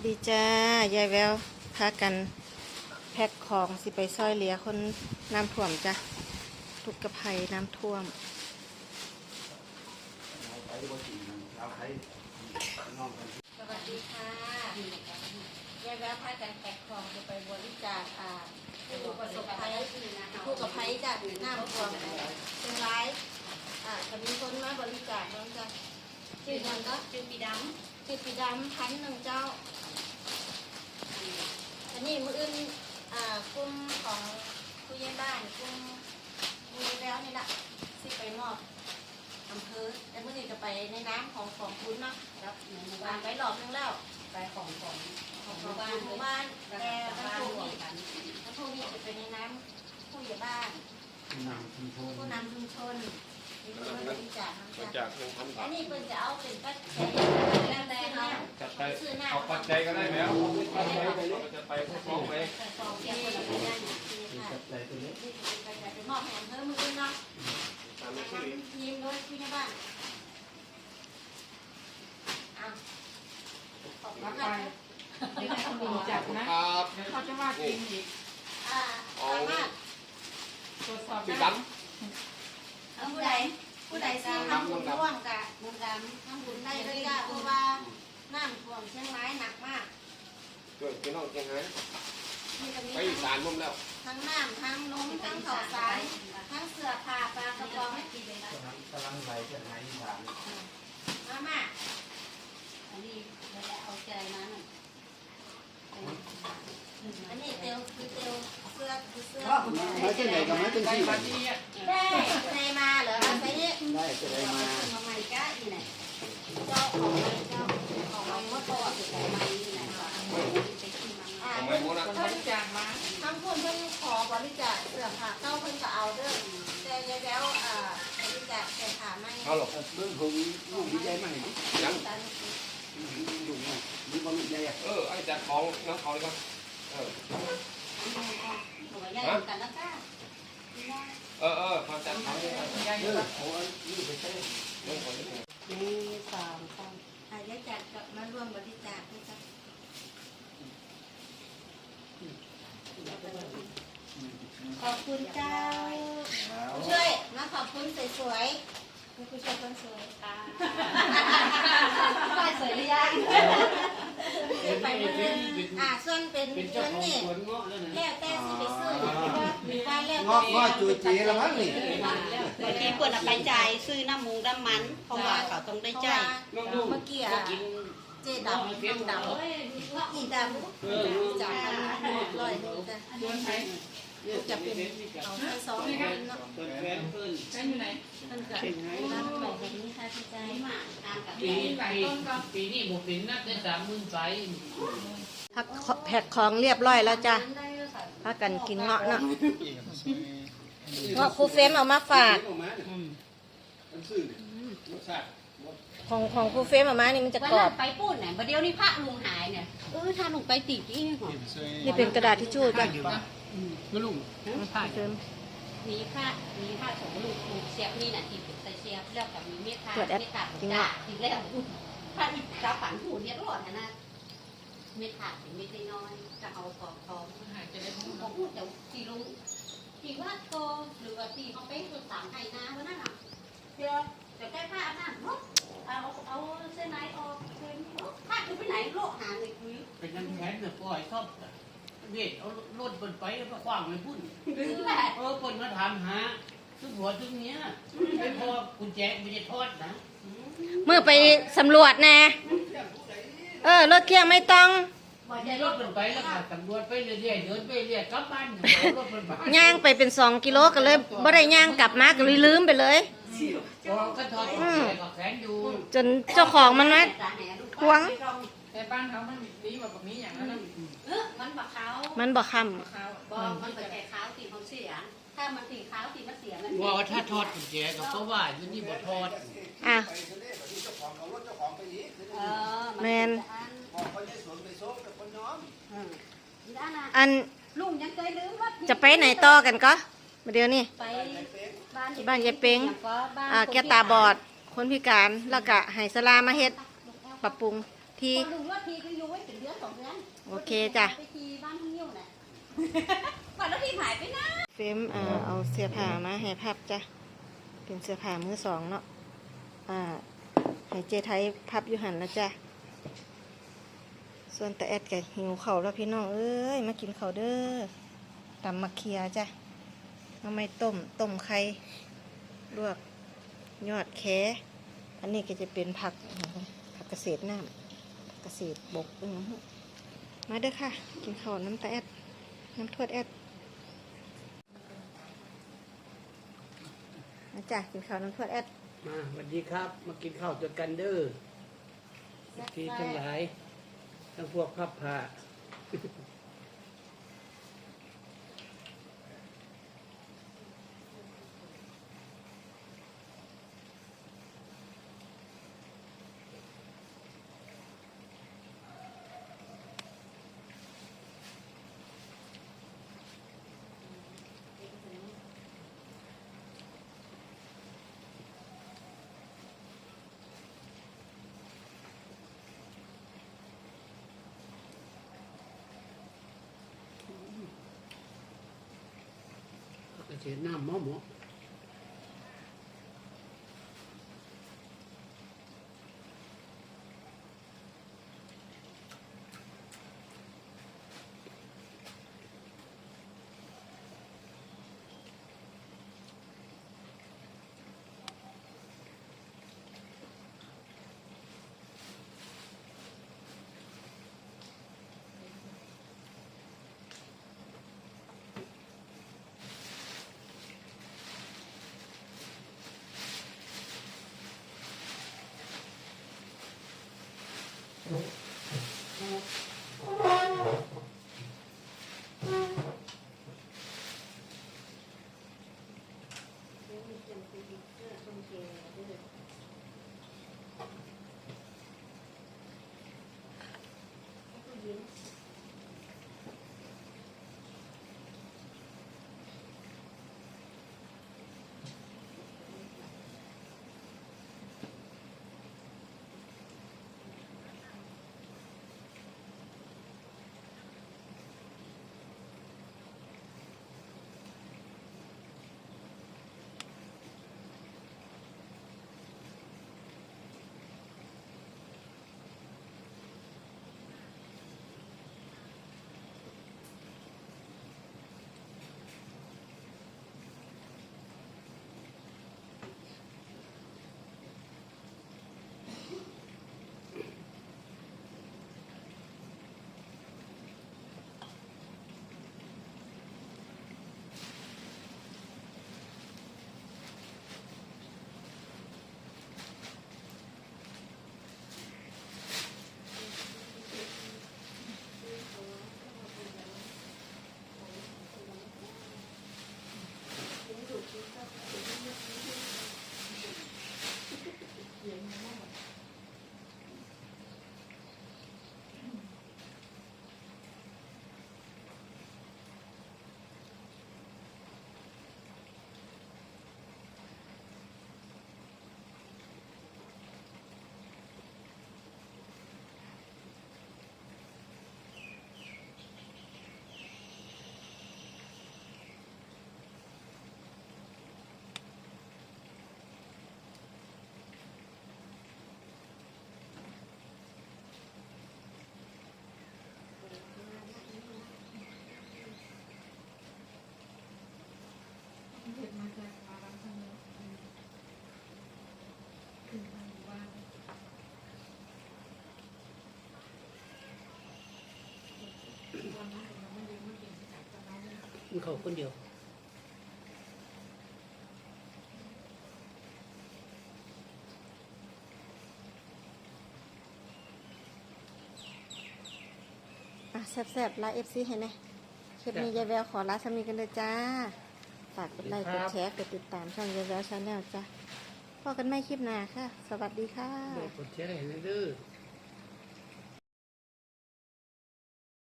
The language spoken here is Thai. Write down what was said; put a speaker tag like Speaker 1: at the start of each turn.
Speaker 1: สดีจ้ายายแววพากันแพ็คของสิไปซอยเหลียคนน้ำท่วมจ้ะทุกกระภัยน้ำท่วมสวัสดีค่ะยายแววพากันแพ็คของจะไปบริจาคอ่าผู้ประสบภัยผู้ประภัยจากน้ำท่วมเชียงรายอ่าจะมีคนมาบริจาคน้องจ้ะชื่อยังก็
Speaker 2: จือปีด
Speaker 1: ชื่อปีดำพันหนึ่งเจ้า อันนี้มืออื่นอ่ากลุ่มของผู้ใหญ่บ้านกลุ่มมือแล้วนี่แหละสิไปมอบอำเภอแต่มื่อนี้จะไปในน้ำของของคุณเนาะำ
Speaker 2: รับหมู่
Speaker 1: วา
Speaker 2: บ้างน
Speaker 1: ไปหลอบนึงแล้ว
Speaker 2: ไปของของ
Speaker 1: ของ
Speaker 2: ห
Speaker 1: ห
Speaker 2: มู่
Speaker 1: มู่
Speaker 2: บ้า
Speaker 1: บ้านนหมู่บ้าน
Speaker 2: แต่
Speaker 1: แต่
Speaker 2: บ้า
Speaker 1: มัน
Speaker 2: น
Speaker 1: ถูก
Speaker 2: รวม
Speaker 1: นี่
Speaker 2: กัน
Speaker 1: มันถูกนี่จะเป็นในน้ำผู้ใหญ่บ้าน
Speaker 3: นำชุมชน
Speaker 1: ผู้นำชุมชนนี่คือบริจาค
Speaker 4: มา
Speaker 1: น้ำ
Speaker 4: จา
Speaker 1: จ้ะ
Speaker 4: กหนึ่งพัน
Speaker 1: อั
Speaker 4: บานท
Speaker 1: นี้เพิ่นจะเอาเป็นปัจจัยแล้วแต่เขา
Speaker 4: จัด ไปเอาปัจจัยก็ได้แล้วปัจจัยเราจะไปพวกน้องไป
Speaker 1: แต่สองเดียวคนละไม่ได้เนี่ยนี่ค่ะ
Speaker 3: จับใจตัวนี้
Speaker 1: นี่เป็นปัจจัยเป็นมอบให้อำเภอมืออื่นเนาะ
Speaker 4: ตาม
Speaker 1: มา
Speaker 4: ชื่อ
Speaker 1: ทำทีมด้วยผู้ใหญ่บ้านอ้าวขอบคุณค่ะ
Speaker 2: เดี๋ยวให้เขาดูจับนะ
Speaker 4: ครับ
Speaker 2: เดี๋ยวเขาจะว่าจริงอีก
Speaker 1: อ่าสามารถ
Speaker 2: ตรวจสอบ
Speaker 4: สี
Speaker 2: ได้
Speaker 4: ด
Speaker 1: เอาผู้ใดผู้ใดซื้อทำบุญร่วมกับบุญดำทำบุญได้ด้วยจ้าเพราะว่า น้ำท่วมเชียงรายหนักมากำ
Speaker 4: เกิดพี่น้องเชียงราย
Speaker 1: นี่ก็มี
Speaker 4: ไปอีสานมุมแล้ว
Speaker 1: ทั้งน้ำทั้งนมทั้งข้าวสารทั้งเสื้อผ้าปลากระป๋อง
Speaker 3: กำลังไหลจะหายอีสาน
Speaker 1: มาม่า
Speaker 2: อันนี้เราจะเอาใจมาหน่อย
Speaker 1: อันนี้เตลคือเตลเสื้อคือเสื้อ
Speaker 3: ไม่ใช่ไหนกับไม่เป็นที่
Speaker 1: ได้ในมาเหรอเอาไปนี่
Speaker 3: ได้จะได้มา
Speaker 2: ทำไมก้าอีไหน
Speaker 1: เจ้าของอะไรเจ้าของ
Speaker 2: เอา
Speaker 1: อะไร
Speaker 2: เมื่อก่อ
Speaker 1: นน
Speaker 2: แต่ไหนก่อนไปที่
Speaker 4: ไม
Speaker 1: เพิ่น
Speaker 4: มนะ
Speaker 2: บริจาคมา
Speaker 1: ทั้งคนเพิ่นขอบริจาคเสื้อผ้าเก้าเพิ่นก็เอาเด้อแต่ยายแล้วอ่าบริจาคเสื้อผ้าไม่
Speaker 4: เอาหรอก
Speaker 3: เรื่องของลูกดีใจมากเลย
Speaker 4: ยัง
Speaker 3: ลูกมากมีความลูกใหญ่อะ
Speaker 4: เออไอ้จัดของน้องเขาเลยครับเออ
Speaker 2: หัวใหญ่กันนะก้า
Speaker 4: เออเออความจัดของนี่ย
Speaker 3: เออเอาอันนี้ไปใช้
Speaker 4: เรื่องของนี่
Speaker 2: หนึ่งสองสาม
Speaker 1: อ่ายายจัดกับมาร่วมบริจาคด้วยจ้ะ ขอบคุณเจ้าผู้ช่วยมาขอบคุณสวยๆมีผู้ช่วยคนสวย
Speaker 2: ตาป้ายสวยหรือยัง
Speaker 1: ซื้อไปเมื่อนึงอ่าส่วนเป็น
Speaker 3: เป็น
Speaker 1: เงิ
Speaker 3: เจ้านของ
Speaker 1: นี่
Speaker 3: สวนเงาะแล้วนะ
Speaker 1: แล้วแต่สิไปซื้อมีการแล้ว
Speaker 3: เงาะ
Speaker 1: แต่
Speaker 3: เงาะจูจีแล้วมั้งนี่
Speaker 2: บางทีเปิดไปจ่ายซื้อน้ำมูน้ำมันเพราะว่าเขาต้องได้จ่าย
Speaker 1: เมื่อกี้อะเจ๊ดำน้องดำอีดำจากกันร้อยนี่จ้ะ จะเป็นเอาแค่สองคนเนาะ
Speaker 3: เปิดแฟนเพิ่น
Speaker 2: ใช่อยู่ไหน
Speaker 1: มันก็รับไปแบบนี้ค่ะพี่ใจ
Speaker 2: มาทานกับ
Speaker 5: ปีนี้ปีปีนี้บุปินนักได้สามหมื่นไป
Speaker 1: พักแพ็คของเรียบร้อยแล้วจ้ะพากันกินเงาะเนาะเงาะครูเฟมเอามาฝากของของครูเฟมเอามานี่มันจะกรอบ
Speaker 2: ไปพูดเนี่ยประเดี๋ยวนี้พระลุงหายเนี่ยเออถ้าลุงไปติดที่
Speaker 1: นี่เป็นกระดาษทิชชู่จ้ะ
Speaker 5: ก็ลุง
Speaker 1: เฟม
Speaker 2: มีผ้ามีผ้าสองลูกผูกเสียบนี่น่ะที่ใส่เสียบแล้วกับมีเม็ดผ้า
Speaker 1: ตรวจแอป
Speaker 2: เม็ดผ้า
Speaker 1: จริง
Speaker 2: จ้า
Speaker 1: อะ
Speaker 2: อีกแล้วผ้าอีกกระฝันหูเนี่ยรอดนะนะเม็ดผ้าเป็นเม็ดน้อยๆจะเอากรอบทอง
Speaker 5: หายจะได้พูด
Speaker 2: ผมพูดแต่ที่ลุงที่ว่าโตหรือว่าที่เขาไปสุดสามไห้นาวันนั้นอะเดี๋ยวเดี๋ยวแก้ผ้าอาบน้ำรถเอาเอาเส้นไหนออกเส้นรถผ้าคือไปไหนโลกหาเลยคือ
Speaker 5: เป็นยังแขนเนี่ยปล่อยชอบ เด็ดเอารถบนไปแล้วก็ขว้างเลยพุ่น
Speaker 2: คือแหละ
Speaker 5: เออคนมาถามหาทุกหัวทุกเนี้ยไม่พอกุญแจไม่ได้ทอดนะ
Speaker 1: เมื่อไปสำรวจแน่เออรถเครื่องไม่ต้อง
Speaker 2: บอกใจ
Speaker 5: ร
Speaker 2: ร
Speaker 5: ถ
Speaker 2: ถ
Speaker 5: บนไปแล้วก็ตำรวจไปเรื่อยๆเดินไปเรื่อยกลับบ้านรถบนไป
Speaker 1: ย่างไปเป็นสองกิโลก็เลยบ่ได้ย่างกลับมาก็เลยลืมไปเลย
Speaker 5: พอก็ทอดกุญแจก็แขนอยู่
Speaker 1: จนเจ้าของมันนะหวง
Speaker 5: แต่บ้านเขามันดีกว่าแบบนี้อย่างนั้นนะ
Speaker 2: เออมันบักเขา
Speaker 1: มันบ่ค
Speaker 5: เขา
Speaker 2: บอกมันเป็นแต่ขาวตีเขาเสีย ถ้ามันตีขาวตีมันเสียมัน
Speaker 5: ว่าถ้าทอดกุญแจก็เพราะว่าที่นี่บ่ทอดำ
Speaker 1: อะ
Speaker 3: ไปทะเลแบบนี้เจ้าของเอารถเจ้าของไปอีก
Speaker 2: เออ
Speaker 1: แมน
Speaker 3: บอกคนในสวนไปโซ่กับคนน้อม
Speaker 2: ด้านน่ะ
Speaker 1: อัน
Speaker 2: ลุงยังเคยลืมว่า
Speaker 1: จะไปไหนต่อกันก็มาเดี๋ยวนี้
Speaker 2: ไปบ้าน
Speaker 1: บ้านยายเป้ง
Speaker 2: บ้าน
Speaker 1: อ่าแกตาบอด คนพิการแล้วก็ให้สลามาเฮ็ดปรับปรุงที่
Speaker 2: คนลุงว่าทีก็อยู่ไว้เป็นเดือนสองเดือน
Speaker 1: โอเคจ้ะ
Speaker 2: ไปทีบ้านทั้งยิ้วน่ะก่อนแล้วที่หายไปนะ
Speaker 1: เฟรมอ่าเอาเสื้อผ้ามาให้พับจ้ะเป็นเสื้อผ้ามือสองเนาะอ่าให้เจไทยพับอยู่หันแล้วจ้ะส่วนแต่แอดกับหิวเขาวแล้วพี่น้องเอ้ยมากินเขาวเด้อตำมะเขียจ้ะน้ำไม่ต้มต้มไข่ลวกยอดแคอันนี้ก็จะเป็นผักผักเกษตรน้ำผักเกษตรบกเออ มาเด้อค่ะ กินข้าวน้ำตาแอด น้ำทวดแอดมาจ้ะกินข้าวน้ำทวดแอด
Speaker 5: มาสวัสดีครับ มากินข้าวด้วยกันเด้อทีทั้งหลาย ทั้งพวกพับผ้า ก็เสีย น้ำหม้อหมอกินข้าวคนเดียว
Speaker 1: อะแซ่บๆไลฟ์เอฟซีให้แน่คลิปนี้ยายแววขอลาสามีกันเลยจ้า ฝากกดไลค์กดแชร์กดติดตามช่องยายแววชาแนลจ้าพอกันไม่คลิปหน้าค่ะ สวัสดีค่ะ
Speaker 5: ได้กดแชร์ให้หน่อยเด้อ